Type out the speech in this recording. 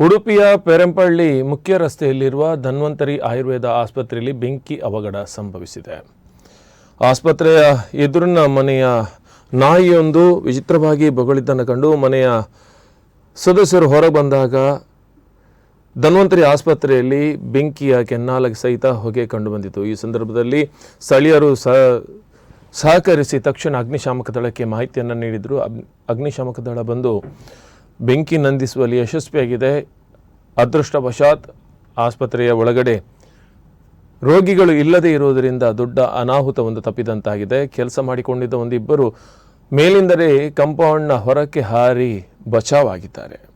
ಉಡುಪಿಯ ಪೆರಂಪಳ್ಳಿ ಮುಖ್ಯ ರಸ್ತೆಯಲ್ಲಿರುವ ಧನ್ವಂತರಿ ಆಯುರ್ವೇದ ಆಸ್ಪತ್ರೆಯಲ್ಲಿ ಬೆಂಕಿ ಅವಘಡ ಸಂಭವಿಸಿದೆ. ಆಸ್ಪತ್ರೆಯ ಎದುರಿನ ಮನೆಯ ನಾಯಿಯೊಂದು ವಿಚಿತ್ರವಾಗಿ ಬೊಗಳಿದ್ದನ್ನು ಕಂಡು ಮನೆಯ ಸದಸ್ಯರು ಹೊರ ಬಂದಾಗ ಧನ್ವಂತರಿ ಆಸ್ಪತ್ರೆಯಲ್ಲಿ ಬೆಂಕಿಯ ಕೆನ್ನಾಲಗೆ ಸಹಿತ ಹೊಗೆ ಕಂಡುಬಂದಿತು ಈ ಸಂದರ್ಭದಲ್ಲಿ ಸ್ಥಳೀಯರು ಸ, ಸಹಕರಿಸಿ ತಕ್ಷಣ ಅಗ್ನಿಶಾಮಕ ದಳಕ್ಕೆ ಮಾಹಿತಿಯನ್ನು ನೀಡಿದರು. ಅಗ್- ಅಗ್ನಿಶಾಮಕ ದಳ ಬಂದು ಬೆಂಕಿ ನಂದಿಸುವಲ್ಲಿ ಯಶಸ್ವಿಯಾಗಿದೆ. ಅದೃಷ್ಟವಶಾತ್ ಆಸ್ಪತ್ರೆಯ ಒಳಗಡೆ ರೋಗಿಗಳು ಇಲ್ಲದೇ ಇರುವುದರಿಂದ ದೊಡ್ಡ ಅನಾಹುತವೊಂದು ತಪ್ಪಿದಂತಾಗಿದೆ. ಕೆಲಸ ಮಾಡಿಕೊಂಡಿದ್ದ ಒಂದಿಬ್ಬರು ಮೇಲಿಂದಲೇ ಕಂಪೌಂಡ್ನ ಹೊರಕ್ಕೆ ಹಾರಿ ಬಚಾವಾಗಿದ್ದಾರೆ